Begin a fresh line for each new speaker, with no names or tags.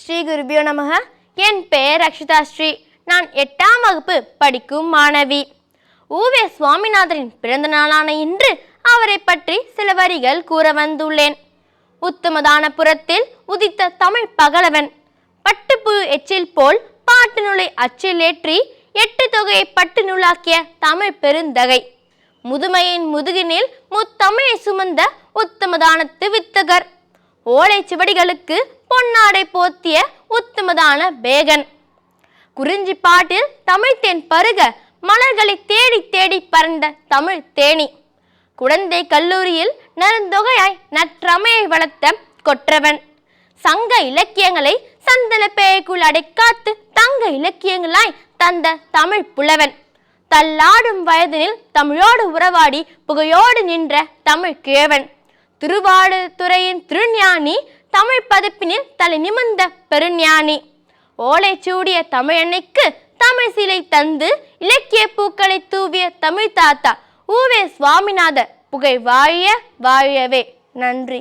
ஸ்ரீ குருபியோ நமக. என் பெயர் அக்ஷிதா ஸ்ரீ. நான் எட்டாம் வகுப்பு படிக்கும் மாணவி. ஊவே சுவாமிநாதரின் பிறந்த நாளான இன்று அவரை பற்றி சில வரிகள் கூற வந்துள்ளேன். உத்தமதானபுரத்தில் உதித்த தமிழ் பகலவன். பட்டுப்பு எச்சில் போல் பாட்டு நூலை அச்சில் ஏற்றி எட்டு தொகையை பட்டு நூலாக்கிய தமிழ் பெருந்தகை. முதுமையின் முதுகினில் முத்தமிழை சுமந்த உத்தமதானத்து வித்தகர் ஓலைச்சுவடிகளுக்கு பொன்னாடை போத்திய உத்தமதான பேகன். குறிஞ்சி பாட்டில் தமிழ் தேன் பருக மலர்களை தேடி தேடி பறந்த தமிழ் தேனி. குழந்தை கல்லூரியில் நெருந்தொகையாய் நற்றமையை வளர்த்த கொற்றவன். சங்க இலக்கியங்களை சந்தன பேய்க்குள் அடைக்காத்து தங்க இலக்கியங்களாய் தந்த தமிழ் புலவன். தள்ளாடும் வயதினில் தமிழோடு உறவாடி புகையோடு நின்ற தமிழ் கிழவன். திருவாடுதுறையின் திருஞானி தமிழ் பதிப்பினில் தலை நிமிர்ந்த பெருஞானி. ஓலை சூடிய தமிழன்னைக்கு தமிழ் சிலை தந்து இலக்கிய பூக்களை தூவிய தமிழ் தாத்தா ஊவே சுவாமிநாதர் புகை வாழிய வாழியவே. நன்றி.